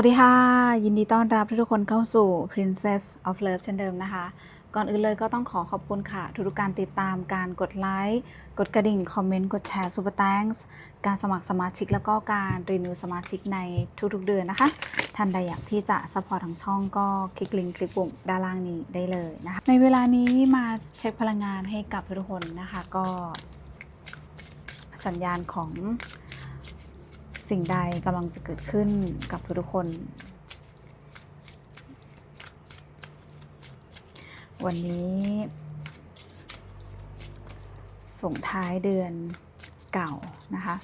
สวัสดีค่ะ ยินดีต้อนรับทุกคนเข้าสู่ Princess of Love เช่นเดิมนะคะ ก่อนอื่นเลยก็ต้องขอขอบคุณค่ะ ทุกการติดตามการกดไลค์กดกระดิ่ง คอมเมนต์ กดแชร์ Super Thanks การสมัครสมาชิกแล้วก็การรีนิวสมาชิกในทุกๆเดือนนะคะ ท่านใดอยากที่จะสปอร์ตทางช่องก็คลิกลิงก์คลิกปุ่มด้านล่างนี้ได้เลยนะคะในเวลานี้มาเช็คพลังงานให้กับทุกคนนะคะก็สัญญาณของ สิ่งใดกำลังจะเกิดขึ้นกับทุกๆคน วันนี้ส่งท้ายเดือนเก่านะคะ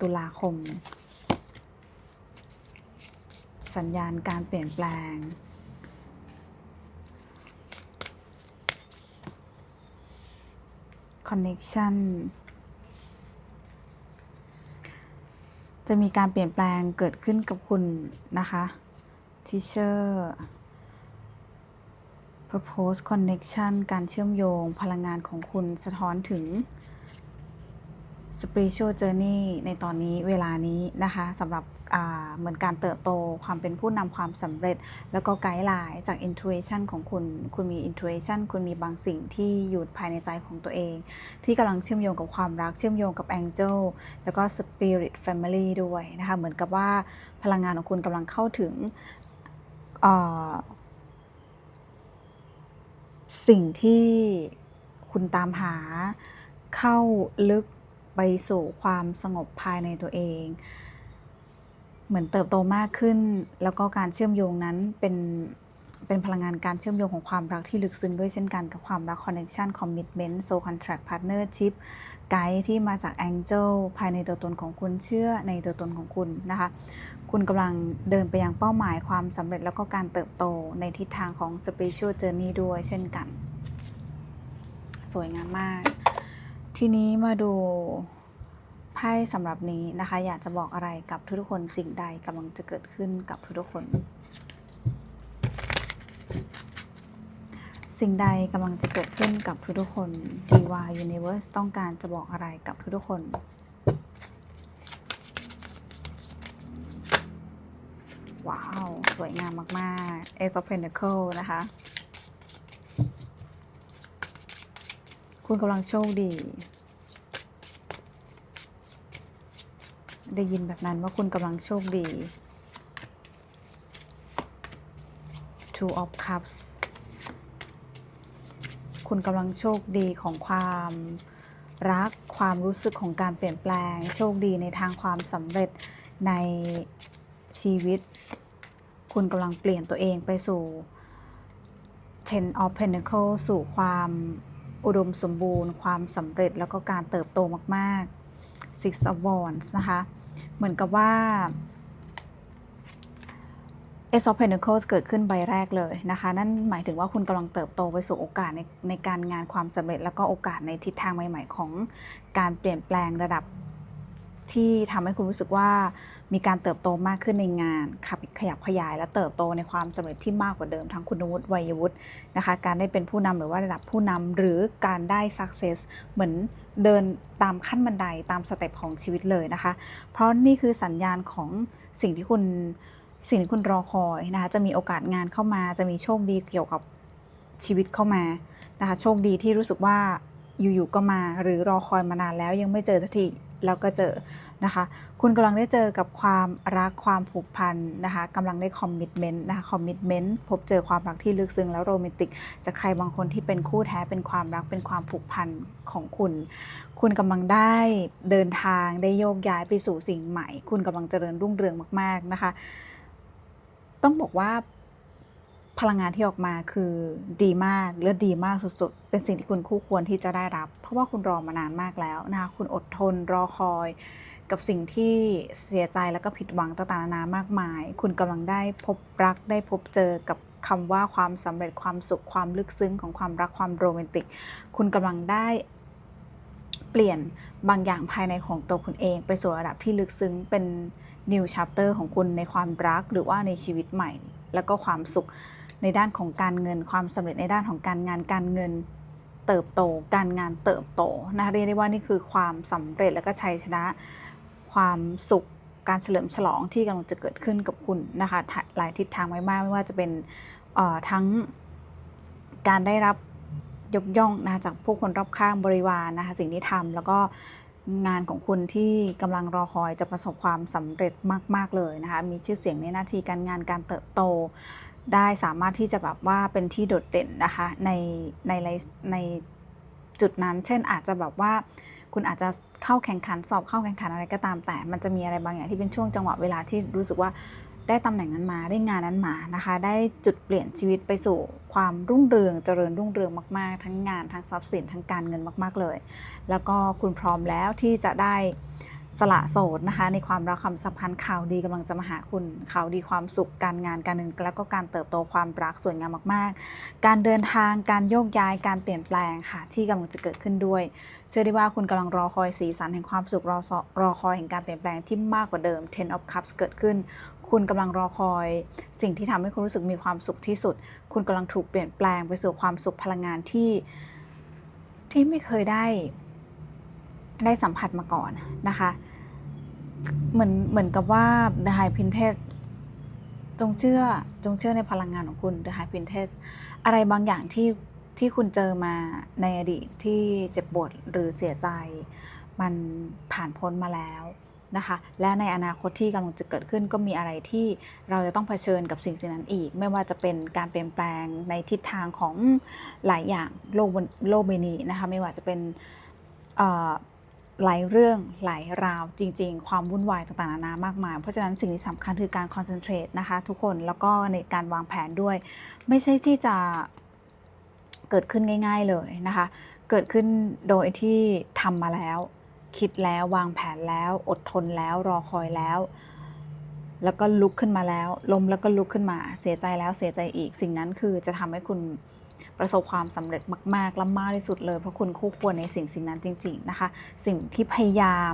ตุลาคม สัญญาณการเปลี่ยนแปลง connection จะมีการเปลี่ยนแปลงเกิดขึ้นกับคุณนะคะ teacher purpose connection การเชื่อมโยงพลังงานของคุณสะท้อนถึง spiritual journey ในตอนนี้เวลานี้นะคะสำหรับเหมือนการเติบโตความเป็นผู้นำความสำเร็จ แล้วก็ไกด์ไลน์จาก intuition ของคุณ คุณมี intuition คุณมีบางสิ่งที่อยู่ภายในใจของตัวเอง ที่กำลังเชื่อมโยงกับความรักเชื่อมโยงกับ angel แล้วก็ spirit family ด้วยนะคะเหมือนกับว่าพลังงานของคุณกำลังเข้าถึงสิ่งที่คุณตามหาเข้าลึก ไปสู่ความสงบภายในตัวเอง เหมือนเติบโตมากขึ้น แล้วก็การเชื่อมโยงนั้นเป็นเป็นพลังงานการเชื่อมโยงของความรักที่ลึกซึ้งด้วยเช่นกันกับความรัก connection commitment soul contract partnership ไกด์ที่มาจาก angel ภายในตัวตนของคุณเชื่อในตัวตนของคุณนะคะ คุณกำลังเดินไปยังเป้าหมายความสำเร็จแล้วก็การเติบโตในทิศทางของ spiritual journey ด้วยเช่นกัน สวยงามมาก ทีนี้มาดูไพ่สำหรับนี้นะคะ อยากจะบอกอะไรกับทุกๆคนสิ่งใดกำลังจะเกิดขึ้นกับทุกๆคน สิ่งใดกำลังจะเกิดขึ้นกับทุกๆคน GY Universe ต้องการจะบอกอะไรกับทุกๆคนว้าว สวยงามมากๆ Ace of Pentacle นะคะ คุณกำลังโชคดี ได้ยินแบบนั้นว่าคุณกำลังโชคดี Two of Cups คุณกำลังโชคดีของความรักความรู้สึกของการเปลี่ยนแปลง โชคดีในทางความสำเร็จในชีวิต คุณกำลังเปลี่ยนตัวเองไปสู่ Ten of Pentacles สู่ความ อุดมสมบูรณ์ ความสำเร็จแล้วก็การเติบโตมากๆ Six of Wands นะคะ เหมือนกับว่า Ace of Pentacles เกิดขึ้นใบแรกเลยนะคะ นั่นหมายถึงว่าคุณกำลังเติบโตไปสู่โอกาสในในการงานความสำเร็จ แล้วก็โอกาสในทิศทางใหม่ ๆ ของการเปลี่ยนแปลงระดับที่ทำให้คุณรู้สึกว่า มีการเติบโตมากขึ้นในงานขับขยับขยายและเติบโตในความสำเร็จที่มากกว่าเดิมทั้งคุณวุฒิวัยวุฒินะคะ การได้เป็นผู้นำหรือว่าระดับผู้นำหรือการได้ success เหมือนเดินตามขั้นบันไดตามสเต็ปของชีวิตเลยนะคะ เพราะนี่คือสัญญาณของสิ่งที่คุณสิ่งที่คุณรอคอยนะคะ จะมีโอกาสงานเข้ามา จะมีโชคดีเกี่ยวกับชีวิตเข้ามานะคะ โชคดีที่รู้สึกว่าอยู่ๆก็มา หรือรอคอยมานานแล้วยังไม่เจอสักที แล้วก็เจอนะคะ คุณกำลังได้เจอกับความรักความผูกพันนะคะกำลังได้คอมมิชเมนต์นะคะคอมมิชเมนต์พบเจอความรักที่ลึกซึ้งแล้วโรแมนติกจากใครบางคนที่เป็นคู่แท้เป็นความรักเป็นความผูกพันของคุณ คุณกำลังได้เดินทางได้โยกย้ายไปสู่สิ่งใหม่ คุณกำลังเจริญรุ่งเรืองมาก ๆนะคะ ต้องบอกว่า พลังงานที่ออกมาคือดีมากและดีมากสุดๆ เป็นสิ่งที่คุณคู่ควรที่จะได้รับ เพราะว่าคุณรอมานานมากแล้วนะคะคุณอดทนรอคอย กับสิ่งที่เสียใจแล้วก็ผิดหวังต่างๆนานามากมาย คุณกำลังได้พบรักได้พบเจอกับคำว่าความสำเร็จความสุขความลึกซึ้งของความรักความโรแมนติก คุณกำลังได้เปลี่ยนบางอย่างภายในของตัวคุณเอง ไปสู่ระดับที่ลึกซึ้งเป็น new chapter ของคุณในความรักหรือว่าในชีวิตใหม่ แล้วก็ความสุข ในด้านของการเงิน ความสำเร็จในด้านของการงานการเงินเติบโต การงานเติบโตนะเรียกได้ว่านี่คือความสำเร็จแล้วก็ชัยชนะ ความสุขการเฉลิมฉลองที่กำลังจะเกิดขึ้นกับคุณนะคะหลายทิศทางไว้มากไม่ว่าจะเป็นทั้งการได้รับยกย่องนะจากผู้คนรอบข้างบริวารนะคะสิ่งที่ทำแล้วก็งานของคุณที่กำลังรอคอยจะประสบความสำเร็จมาก ๆ เลยนะคะ มีชื่อเสียงในหน้าที่การงานการเติบโต ได้สามารถที่จะแบบว่าเป็นที่โดดเด่นนะคะในในในจุดนั้น เช่นอาจจะแบบว่าคุณอาจจะเข้าแข่งขันสอบเข้าแข่งขันอะไรก็ตาม แต่มันจะมีอะไรบางอย่างที่เป็นช่วงจังหวะเวลาที่รู้สึกว่าได้ตำแหน่งนั้นมาได้งานนั้นมานะคะ ได้จุดเปลี่ยนชีวิตไปสู่ความรุ่งเรืองเจริญรุ่งเรืองมาก ๆ ทั้งงานทั้งทรัพย์สินทั้งการเงินมาก ๆเลย แล้วก็คุณพร้อมแล้วที่จะได้ สละโสดนะคะในความรักความสัมพันธ์ข่าวดีกำลังจะมาหาคุณข่าวดีความสุขการงานการเงินแล้วก็การเติบโตความรักสวยงามมาก ๆ การเดินทางการโยกย้ายการเปลี่ยนแปลงค่ะที่กำลังจะเกิดขึ้นด้วย เชื่อได้ว่าคุณกำลังรอคอยสีสันแห่งความสุขรอรอคอยแห่งการเปลี่ยนแปลงที่มากกว่าเดิม Ten of Cups เกิดขึ้น คุณกำลังรอคอยสิ่งที่ทำให้คุณรู้สึกมีความสุขที่สุด คุณกำลังถูกเปลี่ยนแปลงไปสู่ความสุขพลังงานที่ที่ไม่เคยได้ ได้สัมผัสมาก่อนนะคะ เหมือนเหมือนกับว่า The High Princess จงเชื่อจงเชื่อในพลังงานของคุณ The High Princess อะไรบางอย่างที่ที่คุณเจอมาในอดีตที่เจ็บปวดหรือเสียใจ มันผ่านพ้นมาแล้วนะคะ และในอนาคตที่กำลังจะเกิดขึ้นก็มีอะไรที่เราจะต้องเผชิญกับสิ่งสิ่งนั้นอีก ไม่ว่าจะเป็นการเปลี่ยนแปลงในทิศทางของหลายอย่างโลกบนโลกใบนี้นะคะ ไม่ว่าจะเป็นเอ่อ หลายเรื่องหลายราวจริง ๆ ความวุ่นวายต่างๆนานามากมาย เพราะฉะนั้นสิ่งที่สำคัญคือการคอนเซนเทรตนะคะทุกคนแล้วก็ในการวางแผนด้วย ไม่ใช่ที่จะเกิดขึ้นง่าย ๆเลยนะคะ เกิดขึ้นโดยที่ทำมาแล้ว คิดแล้ววางแผนแล้ว อดทนแล้วรอคอยแล้ว แล้วก็ลุกขึ้นมาแล้วล้มแล้วก็ลุกขึ้นมา เสียใจแล้วเสียใจอีก สิ่งนั้นคือจะทำให้คุณ ประสบความสำเร็จมากๆและมากที่สุดเลย เพราะคุณคู่ควรในสิ่งสิ่งนั้นจริง ๆนะคะ สิ่งที่พยายาม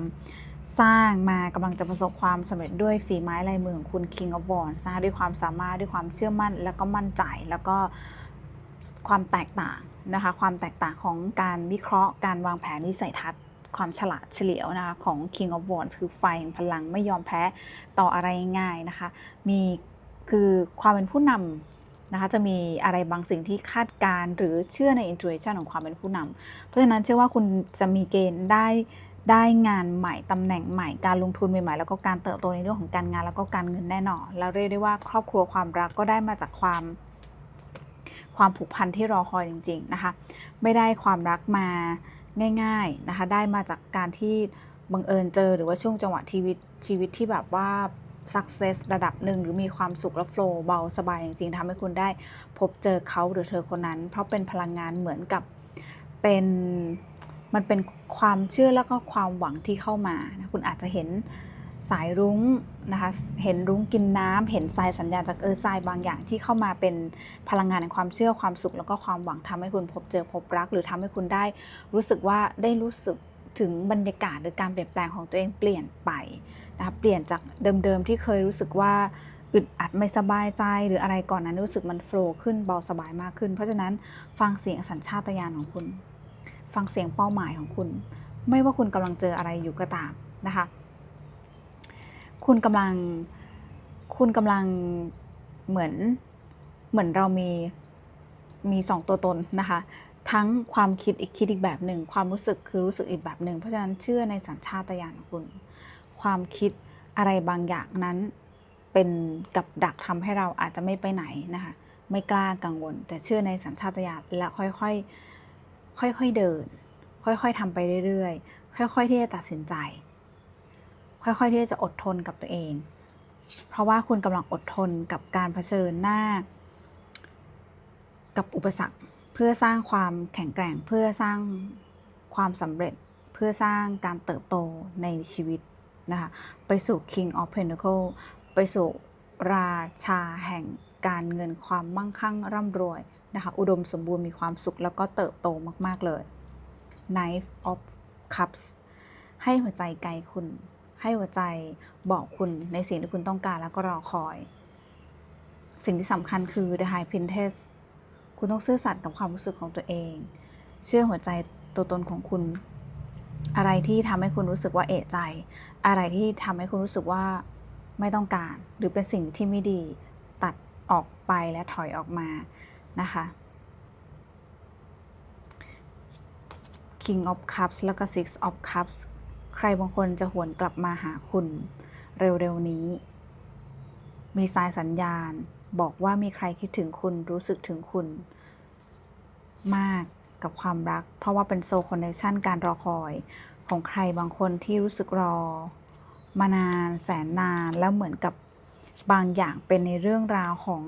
สร้างมากำลังจะประสบความสำเร็จด้วยฝีไม้ลายมือของคุณ King of w a n d สร้างด้วยความสามารถด้วยความเชื่อมั่น แล้วก็มั่นใจแล้วก็ความแตกต่างนะคะความแตกต่างของการวิเคราะห์การวางแผนวิสัยทัศน์ความฉลาดเฉลียวนะคะของ King of Wands คือไฟแห่งพลังไม่ยอมแพ้ต่ออะไรง่ายนะคะ มีคือความเป็นผู้นำ นะคะจะมีอะไรบางสิ่งที่คาดการณ์หรือเชื่อใน intuition ของความเป็นผู้นำเพราะฉะนั้นเชื่อว่าคุณจะมีเกณฑ์ได้ได้งานใหม่ตำแหน่งใหม่การลงทุนใหม่ๆแล้วก็การเติบโตในเรื่องของการงานแล้วก็การเงินแน่นอนแล้วเรียกได้ว่าครอบครัวความรักก็ได้มาจากความความผูกพันที่รอคอยจริง ๆนะคะ ไม่ได้ความรักมาง่าย ๆนะคะ ได้มาจากการที่บังเอิญเจอหรือว่าช่วงจังหวะชีวิตชีวิตที่แบบว่า success ระดับหนึ่งหรือมีความสุขและ flow เบาสบายจริงๆทำให้คุณได้พบเจอเขาหรือเธอคนนั้น เพราะเป็นพลังงานเหมือนกับเป็นมันเป็นความเชื่อแล้วก็ความหวังที่เข้ามานะคุณอาจจะเห็นสายรุ้งนะคะเห็นรุ้งกินน้ำเห็นทรายสัญญาณจากเออทรายบางอย่างที่เข้ามาเป็นพลังงานแห่งความเชื่อความสุข แล้วก็ความหวังทำให้คุณพบเจอพบรัก หรือทำให้คุณได้รู้สึกว่าได้รู้สึกถึงบรรยากาศหรือการเปลี่ยนแปลงของตัวเองเปลี่ยนไป นะคะเปลี่ยนจากเดิมๆที่เคยรู้สึกว่าอึดอัดไม่สบายใจหรืออะไรก่อนนั้นรู้สึกมันโฟล์ขึ้นเบาสบายมากขึ้น เพราะฉะนั้นฟังเสียงสัญชาตญาณของคุณ ฟังเสียงเป้าหมายของคุณ ไม่ว่าคุณกำลังเจออะไรอยู่ก็ตามนะคะ คุณกำลังคุณกำลังเหมือนเหมือนเรามีมีสองตัวตนนะคะ ทั้งความคิดอีกคิดอีกแบบหนึ่งความรู้สึกคือรู้สึกอีกแบบหนึ่งเพราะฉะนั้นเชื่อในสัญชาตญาณของคุณ ความคิดอะไรบางอย่างนั้น เป็นกับดักทำให้เราอาจจะไม่ไปไหนนะคะไม่กล้ากังวล แต่เชื่อในสัญชาตญาณและค่อยๆค่อยๆเดิน ค่อยๆทำไปเรื่อยๆ ค่อยๆที่จะตัดสินใจ ค่อยๆที่จะอดทนกับตัวเอง เพราะว่าคุณกำลังอดทนกับการเผชิญหน้า กับอุปสรรคเพื่อสร้างความแข็งแกร่งเพื่อสร้างความสำเร็จเพื่อสร้างการเติบโตในชีวิต นะคะไปสู่ King of Pentacle ไปสู่ราชาแห่งการเงินความมั่งคั่งร่ำรวยนะคะอุดมสมบูรณ์มีความสุขแล้วก็เติบโตมาก ๆ เลย Knife of Cups ให้หัวใจไกลคุณ ให้หัวใจบอกคุณในสิ่งที่คุณต้องการแล้วก็รอคอย สิ่งที่สำคัญคือ The High Princess คุณต้องซื่อสัตย์กับความรู้สึกของตัวเอง เชื่อหัวใจตัวตนของคุณ อะไรที่ทำให้คุณรู้สึกว่าเอะใจ อะไรที่ทำให้คุณรู้สึกว่าไม่ต้องการ หรือเป็นสิ่งที่ไม่ดีตัดออกไปและถอยออกมานะคะ King of Cups แล้วก็ Six of Cups ใครบางคนจะหวนกลับมาหาคุณเร็วๆนี้ มีสายสัญญาณ บอกว่ามีใครคิดถึงคุณรู้สึกถึงคุณ มาก กับความรัก เพราะว่าเป็นโซคอนเนคชันการรอคอยของใครบางคนที่รู้สึกรอ มานานแสนนานแล้วเหมือนกับบางอย่างเป็นในเรื่องราวของ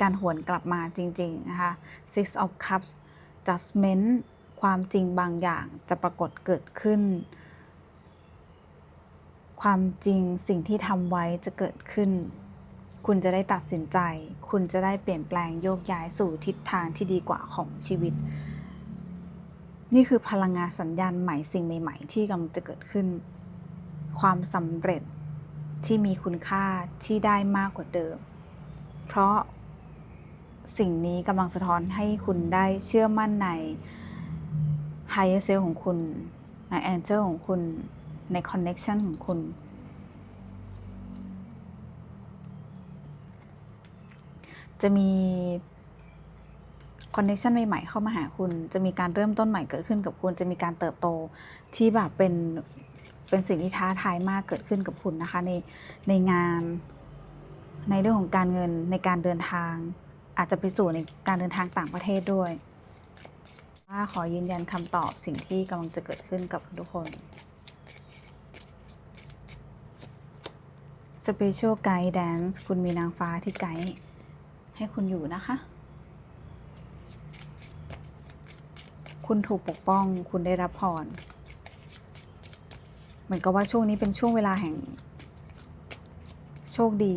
การหวนกลับมาจริง ๆ นะคะ Six of Cups judgment ความจริงบางอย่างจะปรากฏเกิดขึ้น ความจริงสิ่งที่ทำไว้จะเกิดขึ้น คุณจะได้ตัดสินใจ คุณจะได้เปลี่ยนแปลงโยกย้ายสู่ทิศทางที่ดีกว่าของชีวิต นี่คือพลังงานสัญญาณใหม่สิ่งใหม่ ๆ ที่กำลังจะเกิดขึ้น ความสำเร็จที่มีคุณค่าที่ได้มากกว่าเดิม เพราะสิ่งนี้กำลังสะท้อนให้คุณได้เชื่อมั่นใน higher self ของคุณ ใน angel ของคุณ ใน connection ของคุณ จะมี connection ใหม่ๆเข้ามาหาคุณ จะมีการเริ่มต้นใหม่เกิดขึ้นกับคุณ จะมีการเติบโตที่แบบเป็นเป็นสิ่งที่ท้าทายมากเกิดขึ้นกับคุณนะคะ ในในงาน ในเรื่องของการเงินในการเดินทาง อาจจะไปสู่ในการเดินทางต่างประเทศด้วยว่าขอยืนยันคำตอบสิ่งที่กำลังจะเกิดขึ้นกับทุกคน Spiritual Guidance คุณมีนางฟ้าที่ไกด์ ให้คุณอยู่นะคะ คุณถูกปกป้อง คุณได้รับพร เหมือนกับว่าช่วงนี้เป็นช่วงเวลาแห่ง โชคดี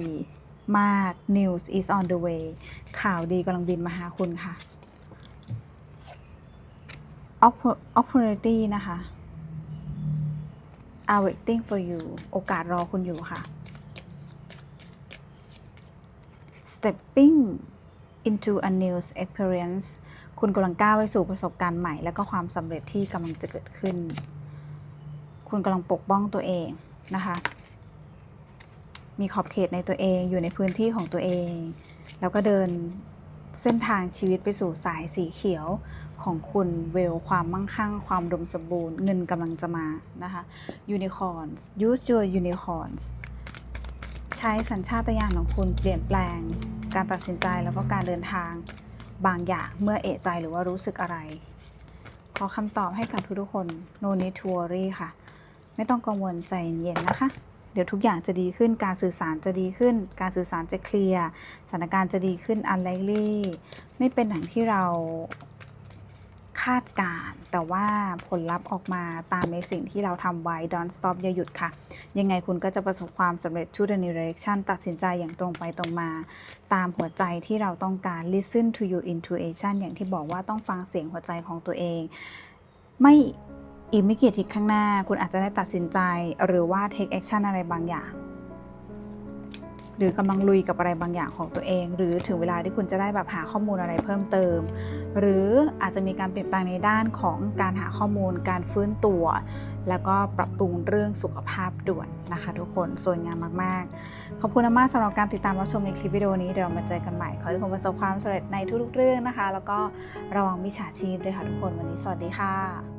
มาก News is on the way ข่าวดีกำลังบินมาหาคุณค่ะ Opportunity นะคะ are waiting for you โอกาสรอคุณอยู่ค่ะ stepping into a new experience คุณกำลังก้าวไปสู่ประสบการณ์ใหม่ และก็ความสำเร็จที่กำลังจะเกิดขึ้น คุณกำลังปกป้องตัวเองนะคะ มีขอบเขตในตัวเองอยู่ในพื้นที่ของตัวเอง แล้วก็เดินเส้นทางชีวิตไปสู่สายสีเขียวของคุณเวลความมั่งคั่ง ความดมสมบูรณ์ เงินกำลังจะมานะคะ unicorns use your unicorns ใช้สัญชาตญาณของคุณเปลี่ยนแปลง การตัดสินใจแล้วก็การเดินทางบางอย่างเมื่อเอะใจหรือว่ารู้สึกอะไร ขอคำตอบให้กับทุกๆคน no need to worry ค่ะ ไม่ต้องกังวลใจเย็นๆนะคะ เดี๋ยวทุกอย่างจะดีขึ้น การสื่อสารจะดีขึ้น การสื่อสารจะเคลียร์ สถานการณ์จะดีขึ้น unlikely ไม่เป็นอย่างที่เรา คาดการ แต่ว่าผลลัพธ์ออกมาตามในสิ่งที่เราทำไว้ don't stop อย่าหยุดค่ะ ยังไงคุณก็จะประสบความสำเร็จ to the new direction ตัดสินใจอย่างตรงไปตรงมา ตามหัวใจที่เราต้องการ listen to your intuition อย่างที่บอกว่าต้องฟังเสียงหัวใจของตัวเอง ไม่อีกไม่กี่ทิตย์ข้างหน้า คุณอาจจะได้ตัดสินใจหรือว่า take action อะไรบางอย่าง หรือกำลังลุยกับอะไรบางอย่างของตัวเอง หรือถึงเวลาที่คุณจะได้แบบหาข้อมูลอะไรเพิ่มเติม หรืออาจจะมีการเปลี่ยนแปลงในด้านของการหาข้อมูล การฟื้นตัว แล้วก็ปรับปรุงเรื่องสุขภาพด่วนนะคะ ทุกคนสวยงามมากๆ ขอบคุณมากสำหรับการติดตามรับชมในคลิปวิดีโอนี้เดี๋ยวเรามาเจอกันใหม่ ขอให้ทุกคนประสบความสำเร็จในทุกๆเรื่องนะคะ แล้วก็ระวังมิจฉาชีพด้วยค่ะทุกคนวันนี้สวัสดีค่ะ